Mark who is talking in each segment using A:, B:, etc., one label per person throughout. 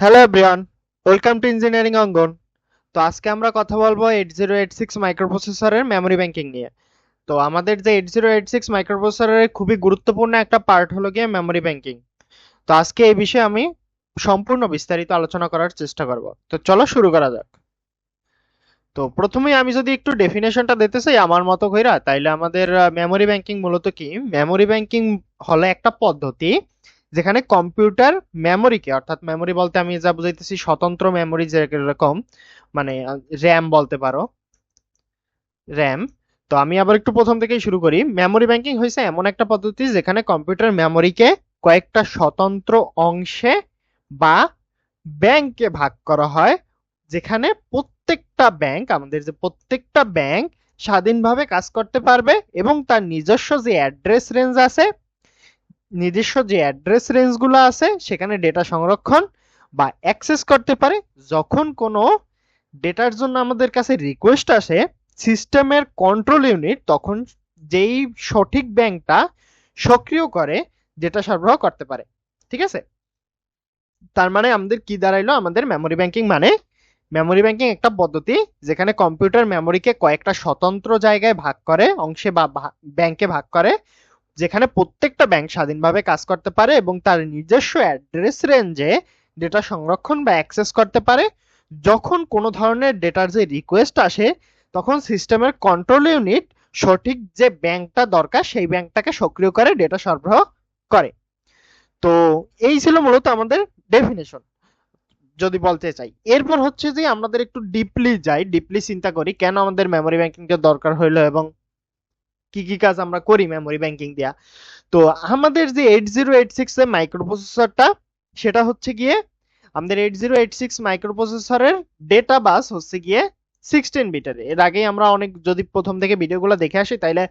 A: Hello everyone welcome to engineering Angan তো আজকে আমরা কথা বলব এইট জিরো এইট সিক্স মাইক্রোপ্রসেসরের মেমোরি ব্যাংকিং নিয়ে। তো আমাদের যে এইট জিরো এইট সিক্স মাইক্রোপ্রসেসরের খুবই গুরুত্বপূর্ণ একটা পার্ট হলো গিয়ে মেমোরি ব্যাংকিং তো আজকে এই বিষয়ে আমি সম্পূর্ণ বিস্তারিত আলোচনা করার চেষ্টা করব। তো চলো শুরু করা যাক। তো প্রথমেই আমি যদি একটু ডেফিনেশনটা দিতে চাই আমার মতো কইরা, তাইলে আমাদের মেমোরি ব্যাংকিং মূলত কি? মেমোরি ব্যাংকিং হলো একটা পদ্ধতি যেখানে কম্পিউটার মেমোরিকে, অর্থাৎ মেমোরি বলতে আমি যা বুঝাইতেছি, স্বতন্ত্র মেমোরি যেরকম মানে র্যাম বলতে পারো, র্যাম। তো আমি আবার একটু প্রথম থেকেই শুরু করি। মেমোরি ব্যাংকিং হয়েছে এমন একটা পদ্ধতি যেখানে কম্পিউটার মেমোরিকে কয়েকটা স্বতন্ত্র অংশে বা ব্যাংকে ভাগ করা হয়, যেখানে প্রত্যেকটা ব্যাংক, আমাদের যে প্রত্যেকটা ব্যাংক স্বাধীনভাবে কাজ করতে পারবে এবং তার নিজস্ব যে অ্যাড্রেস রেঞ্জ আছে নিজস্ব যে অ্যাড্রেস রেঞ্জগুলো আছে, সেখানে ডেটা সংরক্ষণ বা অ্যাক্সেস করতে পারে। যখন কোনো ডেটার জন্য আমাদের কাছে রিকোয়েস্ট আসে সিস্টেমের কন্ট্রোল ইউনিট তখন যেই সঠিক ব্যাংকটা সক্রিয় করে ডেটা সরবরাহ করতে পারে। ঠিক আছে? তার মানে আমাদের কি দাঁড়াইলো? আমাদের মেমোরি ব্যাংকিং মানে মেমোরি ব্যাংকিং একটা পদ্ধতি, যেখানে কম্পিউটার মেমোরিকে কয়েকটা স্বতন্ত্র জায়গায় ভাগ করে, অংশে বা ব্যাংকে ভাগ করে। যেখানে প্রত্যেকটা ব্যাংক স্বাধীনভাবে কাজ করতে পারে এবং তার নিজস্ব অ্যাড্রেস রেঞ্জে ডেটা সংরক্ষণ বা অ্যাক্সেস করতে পারে। যখন কোনো ধরনের ডেটার যে রিকোয়েস্ট আসে, তখন সিস্টেমের কন্ট্রোল ইউনিট সঠিক যে ব্যাংকটা দরকার, সেই ব্যাংকটাকে সক্রিয় করে ডেটা সরবরাহ করে। তো এই ছিল মূলত আমাদের ডেফিনেশন যদি বলতে চাই। এরপর হচ্ছে যে আমাদের একটু ডিপলি যাই ডিপলি চিন্তা করি, কেন আমাদের মেমোরি ব্যাংকিংটা দরকার হইল এবং কি কি কাজ আমরা করি মেমোরি ব্যাংকিং দিয়া? তো আমাদের যে এইট জিরো এইট সিক্স এর মাইক্রোপ্রসেসরটা সেটা হচ্ছে গিয়ে আমাদের এইট জিরো এইট সিক্স মাইক্রোপ্রসেসরের ডেটা বাস হচ্ছে গিয়ে সিক্সটিন বিটের এর আগেই আমরা অনেক, যদি প্রথম থেকে ভিডিওগুলো দেখে আসি, তাইলে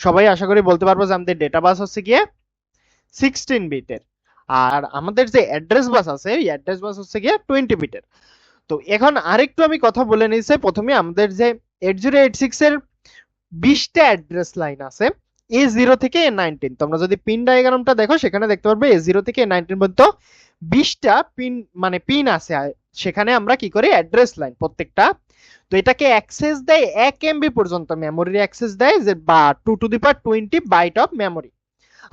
A: সবাই আশা করি বলতে পারব যে আমাদের ডেটা বাস হচ্ছে গিয়ে সিক্সটিন বিটের আর আমাদের যে অ্যাড্রেস বাস আছে, এই অ্যাড্রেস বাস হচ্ছে গিয়ে টোয়েন্টি বিটের তো এখন আরেকটু আমি কথা বলে নিয়েছি প্রথমে আমাদের যে এইট জিরো এইট সিক্স এর বিশটা অ্যাড্রেস লাইন আছে এ জিরো থেকে এ নাইনটিন তোমরা যদি পিন দেখো, সেখানে দেখতে পারবে এ জিরো থেকে নাইনটিন পর্যন্ত বিশটা পিন মানে পিন আছে। সেখানে আমরা কি করি? অ্যাড্রেস লাইন প্রত্যেকটা। তো এটাকে অ্যাক্সেস দেয় এক এমবি পর্যন্ত মেমোরির অ্যাক্সেস দেয়, যে বা two to the power twenty byte of memory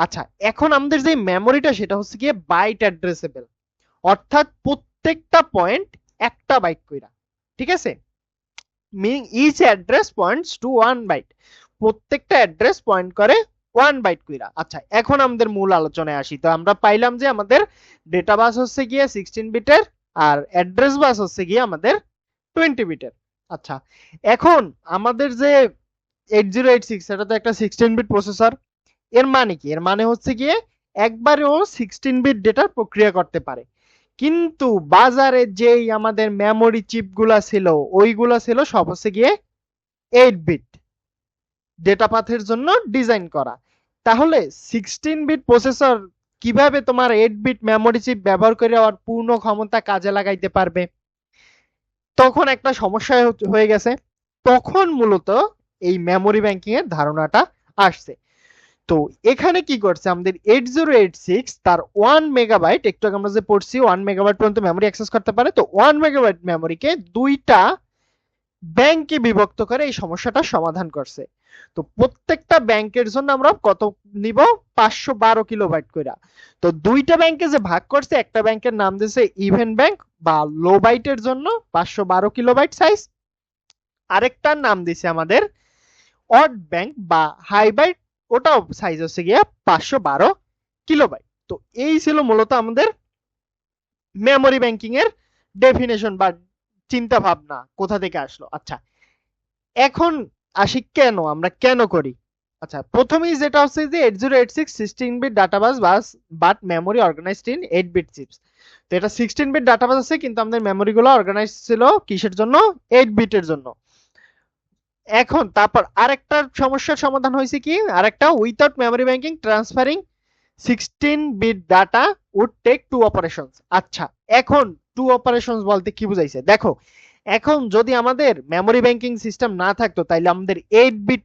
A: আচ্ছা এখন আমাদের যে মেমোরিটা সেটা হচ্ছে গিয়ে বাইট অ্যাড্রেসেবল অর্থাৎ প্রত্যেকটা পয়েন্ট একটা বাইট কইরা। ঠিক আছে? Meaning each address points to one byte প্রত্যেকটা অ্যাড্রেস পয়েন্ট করে ওয়ান বাইট কইরা। আচ্ছা এখন আমাদের মূল আলোচনায় আসি। তো আমরা পাইলাম যে আমাদের ডেটা বাস হচ্ছে গিয়ে সিক্সটিন বিটের আর অ্যাড্রেস বাস হচ্ছে গিয়ে আমাদের টোয়েন্টি বিটের আচ্ছা এখন আমাদের যে এইট জিরো এইট সিক্স এটা তো একটা সিক্সটিন বিট প্রসেসর এর মানে কি? এর মানে হচ্ছে গিয়ে একবারেও সিক্সটিন বিট ডেটা প্রক্রিয়া করতে পারে। কিন্তু বাজারে যেই আমাদের মেমোরি চিপগুলা ছিল, ওইগুলা ছিল সব হচ্ছে গিয়ে এইট বিট ডেটা পাথের জন্য ডিজাইন করা। তাহলে সিক্সটিন বিট প্রসেসর কীভাবে তোমার এইট বিট মেমোরি চিপ ব্যবহার করে আর পূর্ণ ক্ষমতা কাজে লাগাইতে পারবে? তখন একটা সমস্যা হয়ে গেছে। তখন মূলত এই মেমোরি ব্যাংকিং এর ধারণাটা আসছে। তো এখানে কি করছে? আমাদের এইট জিরো এইট সিক্স তার ওয়ান মেগাবাইট একটু আগে আমরা যে পড়ছি ওয়ান মেগাবাইট পর্যন্ত মেমোরি অ্যাক্সেস করতে পারে, তো ওয়ান মেগাবাইট মেমোরিকে দুইটা ব্যাংকে বিভক্ত করে এই সমস্যাটা সমাধান করছে। তো প্রত্যেকটা ব্যাংকের জন্য আমরা কত নিব? পাঁচশো বারো কিলোবাইট করে তো দুইটা ব্যাংকে যে ভাগ করছে, একটা ব্যাংকের নাম দিয়েছে ইভেন ব্যাংক বা লো বাইটের জন্য পাঁচশো বারো কিলোবাইট সাইজ আরেকটার নাম দিছে আমাদের অড ব্যাংক বা হাই বাইট ওটাও সাইজ হচ্ছে গিয়ে পাঁচশো বারো কিলোবাইট তো এই ছিল মূলত আমাদের মেমোরি ব্যাংকিং এর ডেফিনেশন বা চিন্তা ভাবনা, কোথা থেকে আসলো? আচ্ছা এখন আসি কেন, আমরা কেন করি? আচ্ছা প্রথমেই যেটা হচ্ছে যে eight zero eight six sixteen bit data bus bus but memory organised in eight bit chips তো এটা সিক্সটিন বিট ডাটাবাস আছে, কিন্তু আমাদের মেমোরি গুলো অর্গানাইজ ছিল কিসের জন্য? এইট বিটের জন্য। এখন তারপর আরেকটা সমস্যার সমাধান হয়েছে কি? আরেকটা without memory banking transferring sixteen bit data would take two operations আচ্ছা এখন টু অপারেশনস বলতে কি বুঝাইছে? দেখো, এখন যদি আমাদের মেমোরি ব্যাংকিং সিস্টেম না থাকতো, তাইলে আমাদের এইট বিট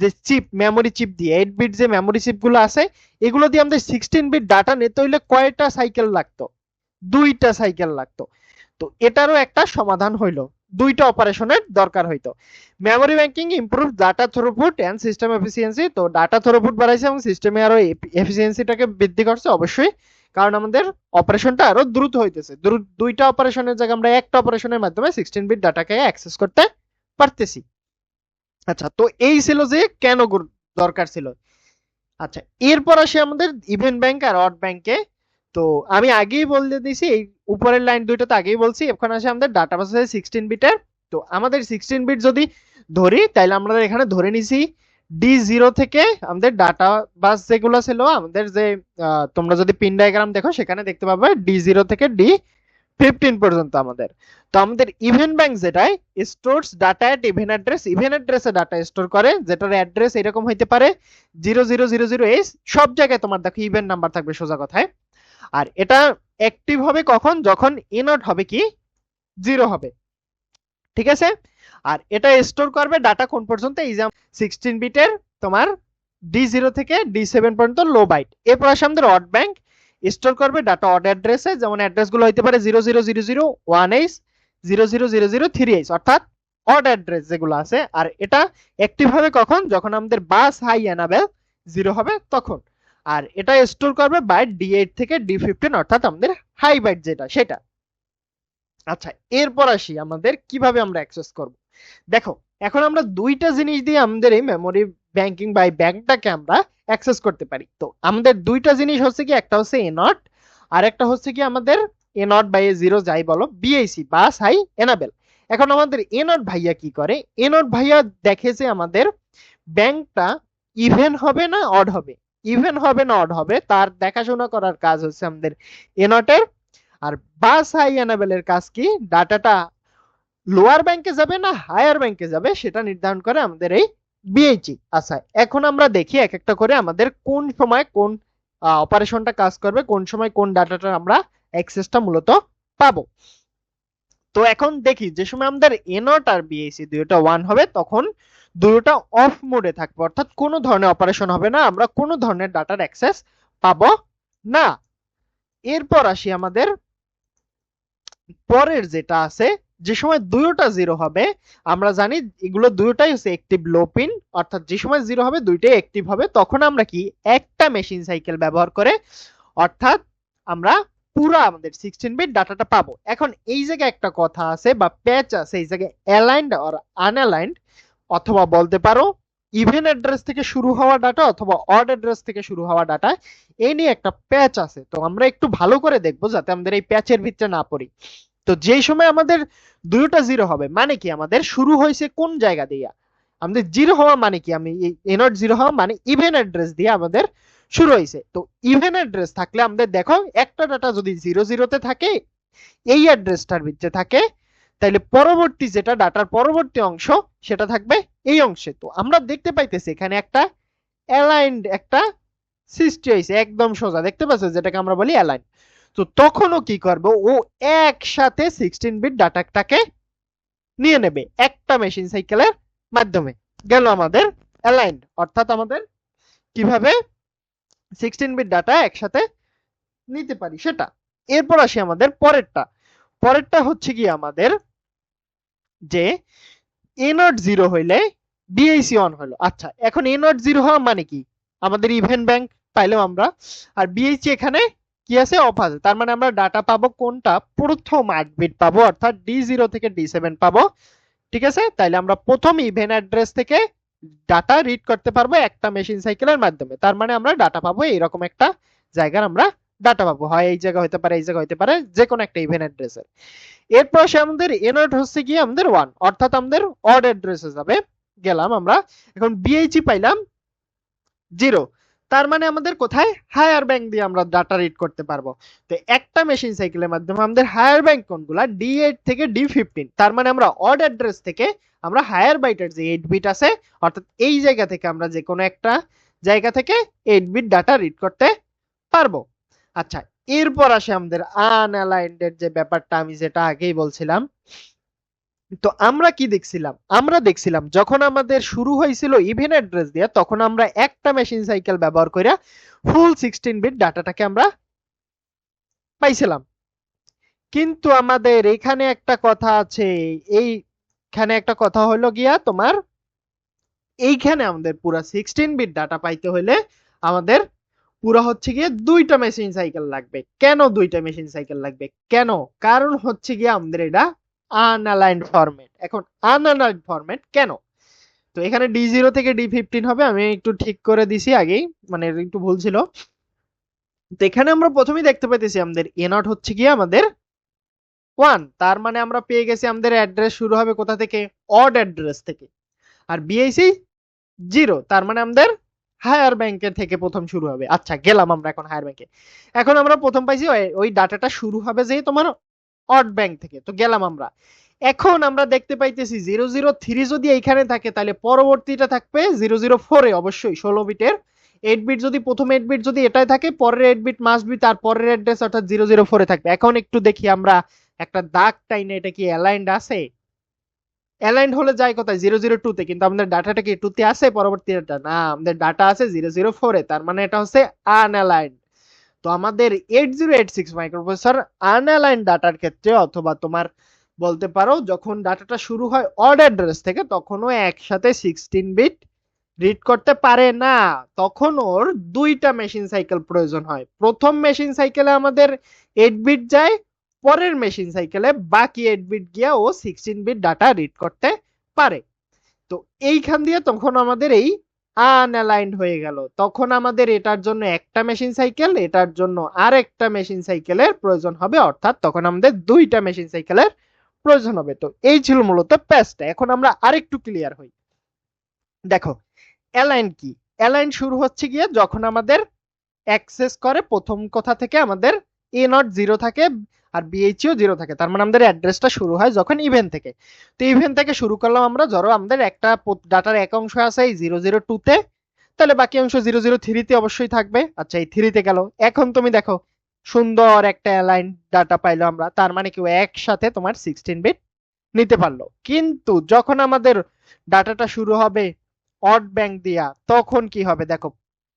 A: যে চিপ মেমোরি চিপ দিয়ে এইট বিট যে মেমোরি চিপগুলো আছে, এগুলো দিয়ে আমাদের সিক্সটিন বিট ডাটা নিতে হইলে কয়টা সাইকেল লাগতো? দুইটা সাইকেল লাগতো। তো এটারও একটা সমাধান হইল। দুইটা অপারেশনের দরকার হইতো। Memory banking improve data throughput and system efficiency তো ডাটা থ্রুপুট বাড়াইছে এবং সিস্টেমে আরও এফিসিয়েন্সিটাকে বৃদ্ধি করছে অবশ্যই, কারণ আমাদের অপারেশনটা আরও দ্রুত হইতেছে। দুইটা অপারেশনের জায়গায় আমরা একটা অপারেশনের মাধ্যমে সিক্সটিন বিট ডাটাকে অ্যাক্সেস করতে পারতেছি। আচ্ছা তো এই ছিল যে কেন দরকার ছিল। আচ্ছা এরপর আসি আমাদের ইভেন্ট ব্যাংক আর অড ব্যাংকে তো আমি আগেই বলে দিয়েছি, এই উপরের লাইন দুইটা তো আগেই বলছি, এখন আসে আমাদের ডাটা বাস আছে সিক্সটিন বিটের তো আমাদের সিক্সটিন বিট যদি ধরি তাহলে আমরা এখানে ধরে নিছি ডি জিরো থেকে আমাদের ডাটা বাস যেগুলো ছিল, আমাদের যে তোমরা যদি পিন ডায়াগ্রাম দেখো, সেখানে দেখতে পাবে ডি জিরো থেকে ডি ফিফটিন পর্যন্ত আমাদের। তো আমাদের ইভেন্ট ব্যাংক যেটাই stores data at even address even অ্যাড্রেসে ডাটা স্টোর করে, যেটার অ্যাড্রেস এরকম হইতে পারে জিরো জিরো জিরো জিরো এই সব জায়গায় তোমার দেখো ইভেন্ট নাম্বার থাকবে সোজা কথায়। আর এটা অ্যাক্টিভ হবে কখন? যখন ইনট হবে কি? জিরো হবে। ঠিক আছে? আর এটা স্টোর করবে ডাটা কোন পর্যন্ত? এই যে সিক্সটিন বিটের তোমার ডি জিরো থেকে ডি সেভেন পর্যন্ত লো বাইট এরপর আসে আমাদের অড ব্যাংক স্টোর করবে ডাটা অড অ্যাড্রেসে যেমন অ্যাড্রেসগুলো হইতে পারে zero zero zero zero one H zero zero zero zero three H অর্থাৎ অড অ্যাড্রেস যেগুলো আছে। আর এটা অ্যাক্টিভ হবে কখন? যখন আমাদের বাস হাই এনাবেল জিরো হবে তখন। আর এটা স্টোর করবে বাইট ডি এইট থেকে ডি ফিফটিন অর্থাৎ আমাদের হাই বাইট যেটা, সেটা। আচ্ছা এরপর আসি আমাদের কীভাবে আমরা অ্যাক্সেস করব। দেখো, এখন আমরা দুইটা জিনিস দিয়ে আমাদের এই মেমোরি ব্যাংকিং বা ব্যাংকটাকে আমরা অ্যাক্সেস করতে পারি। তো আমাদের দুইটা জিনিস হচ্ছে কি, একটা হচ্ছে এ নট আর একটা হচ্ছে কি আমাদের A not by A zero যাই বলো বিআইসি বাস হাই এনাবেল এখন আমাদের এ নট ভাইয়া কি করে? এ নট ভাইয়া দেখে যে আমাদের ব্যাংকটা ইভেন হবে না অড হবে। ইভেন হবে না অড হবে, তার দেখাশোনা করার কাজ হচ্ছে আমাদের এ নটের আর বাস হাই এনাবেলের কাজ কি? ডাটাটা লোয়ার ব্যাংকে যাবে না হায়ার ব্যাংকে যাবে, সেটা নির্ধারণ করে আমাদের এই বিএইচই আচ্ছা এখন আমরা দেখি এক একটা করে আমাদের কোন সময় কোন অপারেশনটা কাজ করবে, কোন সময় কোন ডাটাটা আমরা অ্যাক্সেসটা মূলত পাবো। তো এখন দেখি, যে সময় আমাদের এনট আর বিএসি দুইটা ওয়ান হবে, তখন দুটোটা অফ মোডে থাকবে। অর্থাৎ কোনো ধরনের অপারেশন হবে না, আমরা কোনো ধরনের ডাটার অ্যাক্সেস পাবো না। এরপর আসি আমাদের পরের যেটা আছে, যে সময় দুইটা জিরো হবে, আমরা জানি এগুলো দুইটাই হচ্ছে অ্যাক্টিভ লো পিন অর্থাৎ যে সময় জিরো হবে, দুইটাই অ্যাক্টিভ হবে, তখন আমরা কি একটা মেশিন সাইকেল ব্যবহার করে, অর্থাৎ আমরা পুরো আমাদের সিক্সটিন বিট ডাটাটা পাবো। এখন এই জায়গায় একটা কথা আছে বা প্যাচ আছে, এই জায়গায় অ্যালাইন্ড আর আনঅ্যালাইন্ড অথবা বলতে পারো ইভেন অ্যাড্রেস থেকে শুরু হওয়া ডাটা অথবা অড অ্যাড্রেস থেকে শুরু হওয়া ডাটা এই নিয়ে একটা প্যাচ আছে। তো আমরা একটু ভালো করে দেখব যাতে আমাদের এই প্যাচের ভিতরে না পড়ি। তো যেই সময় আমাদের দুইটা জিরো হবে মানে কি আমাদের শুরু হয়েছে কোন জায়গা দিয়ে? আমাদের জিরো হওয়া মানে কি? আমি এনট জিরো হওয়া মানে ইভেন অ্যাড্রেস দিয়ে আমাদের শুরু হয়েছে। তো ইভেন অ্যাড্রেস থাকলে আমাদের দেখো একটা ডাটা যদি জিরো জিরোতে থাকে, এই অ্যাড্রেসটার ভিতরে থাকে তাহলে পরবর্তী যেটা ডাটার পরবর্তী অংশ, সেটা থাকবে এই অংশে। তো আমরা দেখতে পাইতেছি এখানে একটা অ্যালাইন্ড একটা সৃষ্টি হয়েছে একদম সোজা। দেখতে পাচ্ছ যেটাকে আমরা বলি অ্যালাইন তো তখনও কি করব? ও একসাথে সিক্সটিন বিট ডাটাটাকে নিয়ে নেবে একটা মেশিন সাইকেলের মাধ্যমে। গেল আমাদের অ্যালাইন্ড অর্থাৎ আমাদের কীভাবে সিক্সটিন বিট ডাটা একসাথে নিতে পারি সেটা। এরপর আসি আমাদের পরেরটা। পরেরটা হচ্ছে কি আমাদের যে এ নট জিরো হইলে বিআইসি অন হলো। আচ্ছা এখন এ নট জিরো হওয়া মানে কি? আমাদের ইভেন্ট ব্যাংক পাইলাম আমরা। আর বিএইচি এখানে কি আছে? অফ আছে। তার মানে আমরা ডাটা পাবো কোনটা? প্রথম আট বিট পাবো, অর্থাৎ ডি জিরো থেকে ডি সেভেন পাবো। ঠিক আছে? তাইলে আমরা প্রথম ইভেন্ট অ্যাড্রেস থেকে ডাটা রিড করতে পারব একটা মেশিন সাইকেলের মাধ্যমে। তার মানে আমরা ডাটা পাবো এরকম একটা জায়গার আমরা ডাটা পাবো। হয় এই জায়গা হতে পারে, এই জায়গা হতে পারে যে কোনো একটা ইভেন্ট অ্যাড্রেসের এরপর সে আমাদের এনট হচ্ছে কি আমাদের ওয়ান অর্থাৎ আমাদের অড অ্যাড্রেসে যাবে। গেলাম আমরা। এখন বিএইচি পাইলাম জিরো তার মানে আমাদের কোথায়? হায়ার ব্যাংক দিয়ে আমরা ডাটা রিড করতে পারব। তো একটা মেশিন সাইকেলের মাধ্যমে আমাদের হায়ার ব্যাংক কোনগুলা? ডি এইট থেকে ডি ফিফটিন তার মানে আমরা অড অ্যাড্রেস থেকে আমরা হায়ার বাইটের যে এইট বিট আছে, অর্থাৎ এই জায়গা থেকে আমরা যে কোনো একটা জায়গা থেকে এইট বিট ডাটা রিড করতে পারব। আচ্ছা এরপর আসে আমাদের আনঅ্যালাইন্ডের যে ব্যাপারটা আমি যেটা আগেই বলছিলাম। তো আমরা কি দেখছিলাম? আমরা দেখছিলাম যখন আমাদের শুরু হয়েছিল ইভেন অ্যাড্রেস দিয়ে, তখন আমরা একটা মেশিন সাইকেল ব্যবহার করে ফুল সিক্সটিন বিট ডাটাটাকে আমরা পাইছিলাম। কিন্তু আমাদের এখানে একটা কথা আছে, এইখানে একটা কথা হলো গিয়া তোমার এইখানে আমাদের পুরা সিক্সটিন বিট ডাটা পাইতে হলে আমাদের পুরো হচ্ছে গিয়ে দুইটা মেশিন সাইকেল লাগবে। কেন দুইটা মেশিন সাইকেল লাগবে? কেন? কারণ হচ্ছে গিয়ে আমাদের এটা আনঅ্যালাইন্ড ফরম্যাট এখন আনঅ্যালাইন্ড ফরম্যাট কেন? তো এখানে ডি জিরো থেকে ডি ফিফটিন হবে, আমি একটু ঠিক করে দিছি আগেই মানে একটু ভুল ছিল। তো এখানে আমরা প্রথমেই দেখতে পাইতেছি আমাদের এ নট হচ্ছে গিয়ে আমাদের ওয়ান তার মানে আমরা পেয়ে গেছি আমাদের অ্যাড্রেস শুরু হবে কোথা থেকে? অড অ্যাড্রেস থেকে। আর বিআইসি জিরো তার মানে আমাদের হায়ার ব্যাংকের থেকে প্রথম শুরু হবে। আচ্ছা গেলাম আমরা এখন হায়ার ব্যাংকে এখন আমরা প্রথম পাইছি ওই- ডাটাটা শুরু হবে যে তোমার অড ব্যাংক থেকে। তো গেলাম আমরা। এখন আমরা দেখতে পাইতেছি জিরো জিরো থ্রি যদি এইখানে থাকে, তাহলে পরবর্তীটা থাকবে জিরো জিরো ফোরে অবশ্যই ষোলো বিটের এইট বিট যদি প্রথম এইট বিট যদি এটাই থাকে, পরের এইট বিট মাস্ট বি তার পরের অ্যাড্রেস অর্থাৎ জিরো জিরো ফোরে থাকবে। এখন একটু দেখি আমরা একটা দাগ টাইনে এটা কি অ্যালাইন্ড আছে? অ্যালাইন্ড হলে যায় কোথায়? জিরো জিরো টু তে। কিন্তু আমাদের ডাটাটা কি টুতে আছে? পরবর্তী ডাটা না, আমাদের ডাটা আছে জিরো জিরো ফোরে তার মানে এটা হচ্ছে আনঅ্যালাইন্ড তো আমাদের eight zero eight six microprocessor unaligned ডাটার ক্ষেত্রে অথবা তোমার বলতে পারো, যখন ডাটাটা শুরু হয় অড অ্যাড্রেস থেকে, তখনও একসাথে সিক্সটিন বিট রিড করতে পারে না। তখন ওর দুইটা মেশিন সাইকেল প্রয়োজন হয়। প্রথম মেশিন সাইকেলে আমাদের এইট বিট যায় পরের মেশিন সাইকেলে বাকি এইট বিট গিয়া ও সিক্সটিন বিট ডাটা রিড করতে পারে। তো এইখান দিয়ে তখন আমাদের এই আনঅ্যালাইন্ড হয়ে গেল। তখন আমাদের এটার জন্য একটা মেশিন সাইকেল এটার জন্য আরেকটা মেশিন সাইকেলের প্রয়োজন হবে, অর্থাৎ তখন আমাদের দুইটা মেশিন সাইকেলের প্রয়োজন হবে। তো এই ছিল মূলত প্যাচটা এখন আমরা আরেকটু ক্লিয়ার হই। দেখো অ্যালাইন কি? অ্যালাইন শুরু হচ্ছে গিয়ে যখন আমাদের অ্যাক্সেস করে প্রথম কথা থেকে আমাদের এ নট জিরো থাকে আর বিএইচইও জিরো থাকে। তার মানে আমাদের অ্যাড্রেসটা শুরু হয় যখন ইভেন্ট থেকে। তো ইভেন্ট থেকে শুরু করলাম আমরা, ধরো আমাদের একটা ডাটার এক অংশ আছে এই জিরো জিরো টুতে তাহলে বাকি অংশ জিরো জিরো থ্রিতে অবশ্যই থাকবে। আচ্ছা এই থ্রিতে গেল। এখন তুমি দেখো, সুন্দর একটা অ্যালাইন ডাটা পাইলো আমরা। তার মানে কি একসাথে তোমার সিক্সটিন বিট নিতে পারল। কিন্তু যখন আমাদের ডাটাটা শুরু হবে অড ব্যাংক দিয়া, তখন কি হবে? দেখো,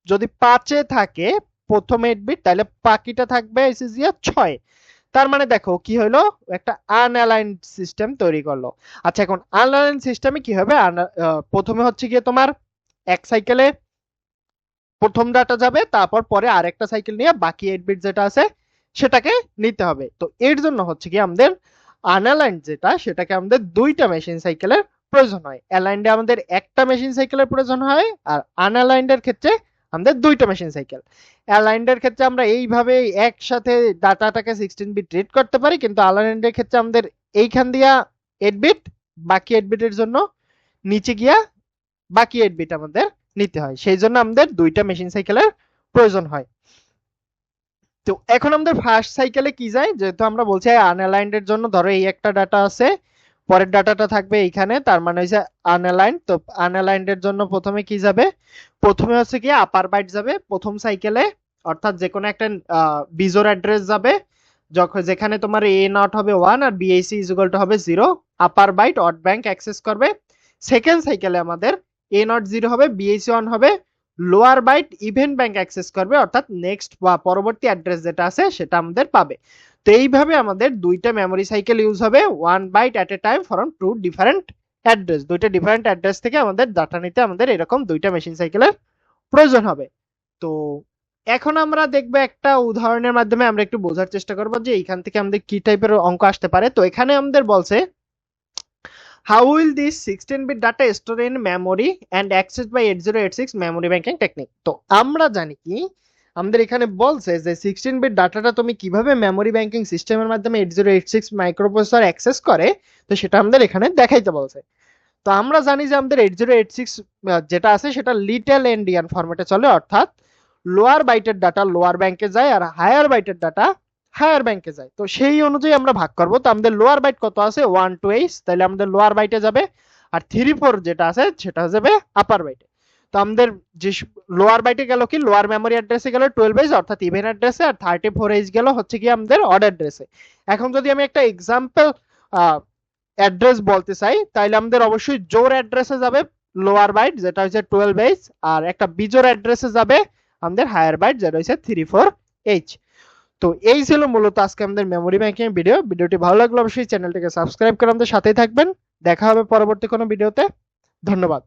A: যদি পাঁচে থাকে প্রথম এইট বিট তাহলে বাকিটা থাকবে এসিজিয়া ছয়। তার মানে দেখো কি হলো? একটা আনঅ্যালাইন্ড সিস্টেম তৈরি করল। আচ্ছা এখন আনঅ্যালাইন্ড সিস্টেমে কি হবে? প্রথমে হচ্ছে গিয়ে তোমার এক সাইকেলে প্রথম ডাটা যাবে, তারপর পরে আরেকটা সাইকেল নিয়ে বাকি এইট বিট যেটা আছে, সেটাকে নিতে হবে। তো এর জন্য হচ্ছে কি আমাদের আনঅ্যালাইন্ড যেটা, সেটাকে আমাদের দুইটা মেশিন সাইকেলের প্রয়োজন হয়। অ্যালাইন্ডে আমাদের একটা মেশিন সাইকেলের প্রয়োজন হয়, আর আনঅ্যালাইন্ডের ক্ষেত্রে আমাদের দুইটা মেশিন সাইকেল অ্যালাইন্ডের ক্ষেত্রে আমরা এইভাবে একসাথে ডাটাটাকে সিক্সটিন বিট রিড করতে পারি, কিন্তু আনঅ্যালাইন্ডের ক্ষেত্রে আমাদের এইখান দিয়া এইট বিট বাকি এইট বিটের জন্য নিচে গিয়া বাকি এইট বিট আমাদের নিতে হয়। সেই জন্য আমাদের দুইটা মেশিন সাইকেলের প্রয়োজন হয়। তো এখন আমাদের ফার্স্ট সাইকেলে কি যায়? যেহেতু আমরা বলছি আনঅ্যালাইন্ড এর জন্য, ধরো এই একটা ডাটা আছে পরের ডাটাটা থাকবে এইখানে, তার মানে হচ্ছে আনঅ্যালাইন্ড তো আনঅ্যালাইন্ড এর জন্য প্রথমে কি যাবে? প্রথমে হচ্ছে কি আপার বাইট যাবে, প্রথম সাইকেলে অর্থাৎ যে কোনো একটা বিজোর অ্যাড্রেস যাবে যখন যেখানে তোমার এ নট হবে ওয়ান আর বিএসি ইজুগাল টু হবে zero upper byte odd bank access করবে। সেকেন্ড সাইকেলে আমাদের এ নট জিরো হবে বিএসি ওয়ান হবে lower byte even bank access করবে, অর্থাৎ নেক্সট বা পরবর্তী অ্যাড্রেস যেটা আছে, সেটা আমাদের পাবে। তো এইভাবে আমাদের দুইটা মেমরি সাইকেল ইউজ হবে one byte at a time from two different address দুইটা ডিফারেন্ট অ্যাড্রেস থেকে আমাদের ডাটা নিতে আমাদের এরকম দুইটা মেশিন সাইকেলের প্রয়োজন হবে। তো এখন আমরা দেখব একটা উদাহরণের মাধ্যমে আমরা একটু বোঝার চেষ্টা করব যে এইখান থেকে আমাদের কি টাইপের অঙ্ক আসতে পারে। তো এখানে আমাদের বলছে How will this 16-bit data store in memory and accessed by 8086 memory banking technique? তো আমরা জানি কি আমাদের এখানে বলছে যে 16-bit ডাটাটা তুমি কীভাবে মেমরি ব্যাংকিং সিস্টেমের মাধ্যমে 8086 মাইক্রোপ্রসেসর অ্যাক্সেস করে তো সেটা আমাদের এখানে দেখাইতে বলছে তো আমরা জানি যে আমাদের 8086 আহ, যেটা আছে সেটা লিটল এন্ডিয়ান ফরম্যাটে চলে অর্থাৎ লোয়ার বাইটের ডাটা লোয়ার ব্যাংকে যায় আর হায়ার বাইটের ডাটা হায়ার ব্যাংকে যায়। তো সেই অনুযায়ী আমরা ভাগ করব। তো আমাদের লোয়ার বাইট কত আছে? ওয়ান টু এইট তাহলে আমাদের লোয়ার বাইটে যাবে। আর থ্রি ফোর যেটা আছে, সেটা যাবে আপার বাইটে তো আমাদের যে লোয়ার বাইটে গেল কি? লোয়ার মেমোরি অ্যাড্রেসে গেল টুয়েলভ এইচ অর্থাৎ ইভেন অ্যাড্রেসে আর থার্টি ফোর এইচ গেল হচ্ছে কি আমাদের অড অ্যাড্রেসে এখন যদি আমি একটা এক্সাম্পল অ্যাড্রেস বলতে চাই, তাহলে আমাদের অবশ্যই জোর অ্যাড্রেসে যাবে লোয়ার বাইট যেটা হচ্ছে টুয়েলভ এইচ আর একটা বিজোর অ্যাড্রেসে যাবে আমাদের হায়ার বাইট যেটা হচ্ছে থ্রি ফোর এইচ তো এই ছিল মূলত আজকে আমাদের মেমোরি ব্যাংকিং ভিডিও ভিডিওটি ভালো লাগলে অবশ্যই চ্যানেলটিকে সাবস্ক্রাইব করে আমাদের সাথেই থাকবেন। দেখা হবে পরবর্তী কোনো ভিডিওতে ধন্যবাদ।